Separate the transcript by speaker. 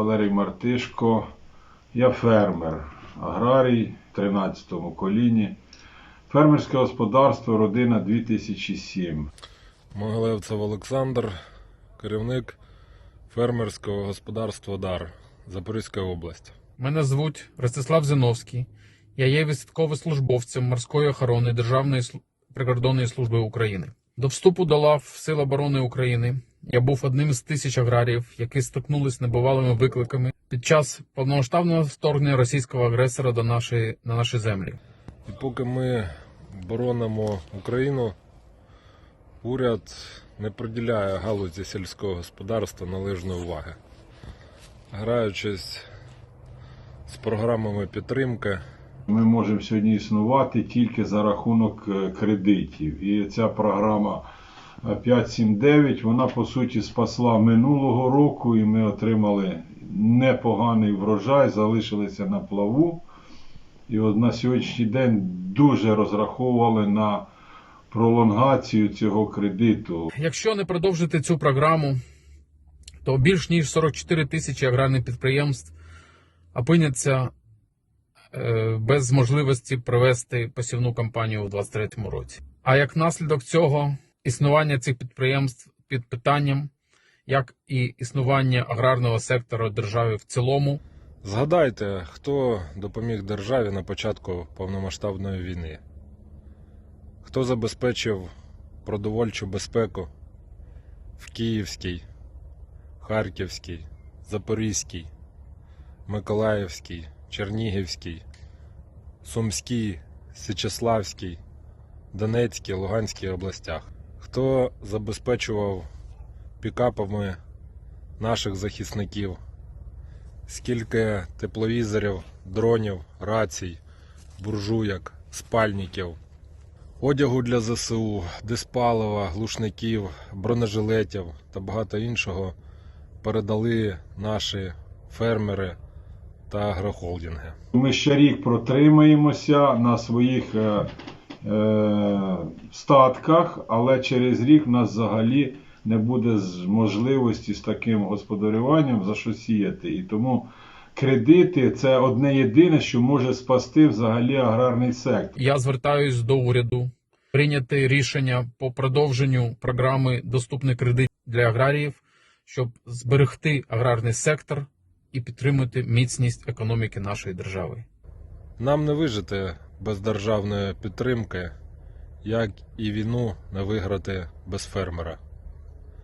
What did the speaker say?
Speaker 1: Валерій Мартишко. Я фермер, аграрій 13-му коліні. Фермерське господарство Родина 2007.
Speaker 2: Могилевцев Олександр, керівник фермерського господарства Дар, Запорізька область.
Speaker 3: Мене звуть Ростислав Зіновський. Я є військовослужбовцем морської охорони Державної прикордонної служби України. До вступу до лав Сил оборони України я був одним з тисяч аграріїв, які стикнулись з небувалими викликами під час повномасштабного вторгнення російського агресора до нашої на наші землі.
Speaker 2: І поки ми боронимо Україну, уряд не приділяє галузі сільського господарства належної уваги. Граючись з програмами підтримки,
Speaker 1: Ми можемо сьогодні існувати тільки за рахунок е, кредитів. І ця програма 579, вона по суті спасла минулого року, і ми отримали непоганий врожай, залишилися на плаву. І от на сьогоднішній день дуже розраховували на пролонгацію цього кредиту.
Speaker 3: Якщо не продовжити цю програму, то більш ніж 44 тисячі аграрних підприємств опиняться е, без можливості провести посівну кампанію у 2023 році. А як наслідок цього, існування цих підприємств під питанням, як і існування аграрного сектору держави в цілому,
Speaker 2: згадайте, хто допоміг державі на початку повномасштабної війни, хто забезпечив продовольчу безпеку в Київській, Харківській, Запорізькій, Миколаївській, Чернігівській, Сумській, Січеславській, Донецькій, Луганській областях, хто забезпечував пікапами наших захисників, скільки тепловізорів, дронів, рацій, буржуйок, спальників, одягу для ЗСУ, диспалива, глушників, бронежилетів та багато іншого передали наші фермери та агрохолдинги.
Speaker 1: Ми ще рік протримаємося на своїх е, статках, але через рік в нас взагалі не буде можливості з таким господарюванням за що сіяти. І тому кредити це одне єдине, що може спасти взагалі аграрний сектор.
Speaker 3: я звертаюсь до уряду прийняти рішення по продовженню програми доступний кредит для аграріїв, щоб зберегти аграрний сектор і підтримати міцність економіки нашої держави.
Speaker 2: Нам не вижити без державної підтримки, як і війну не виграти без фермера.